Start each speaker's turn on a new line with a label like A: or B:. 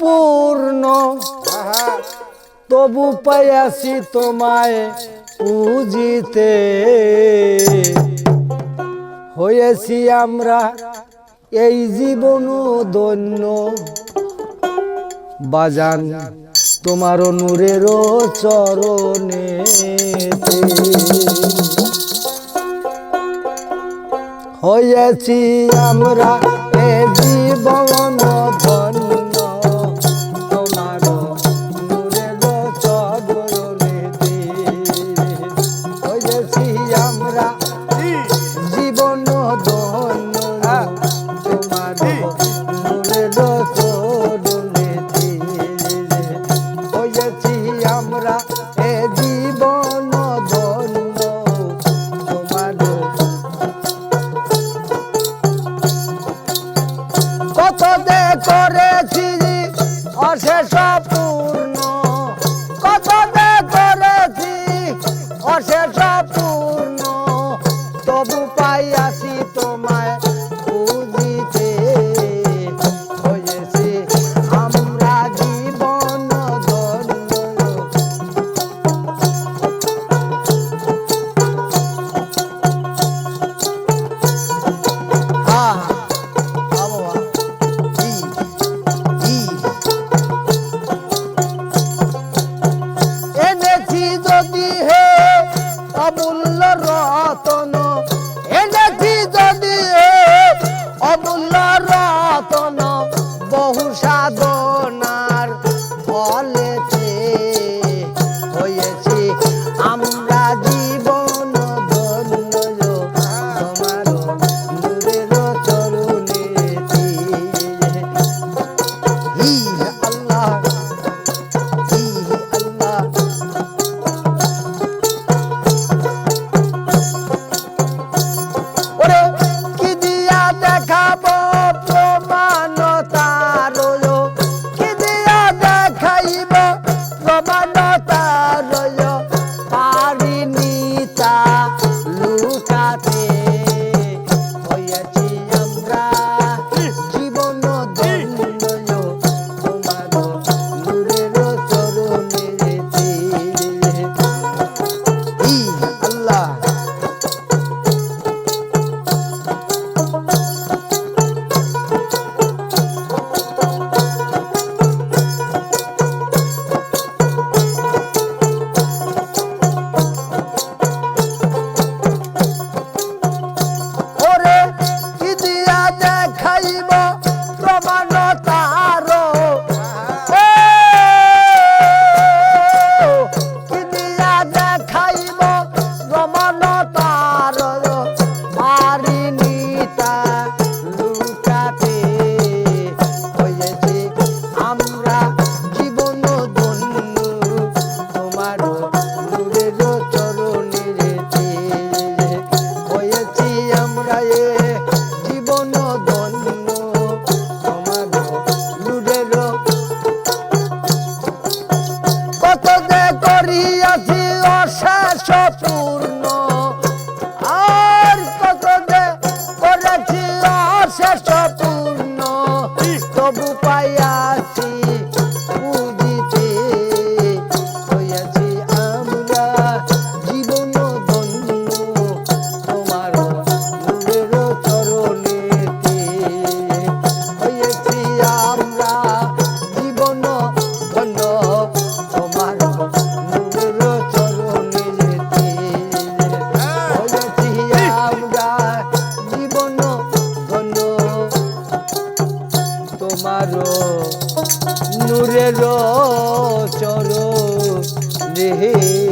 A: পূর্ণ। তবু পাইয়াছি তোমায় পুজিতে। হয়েছি আমরা এই জীবন দৈন্য বাজান, তোমার নূরের চরণে হয়েছি আমরা এ জীবন 嗯。abone mano. আমারও নূরের চর নেহে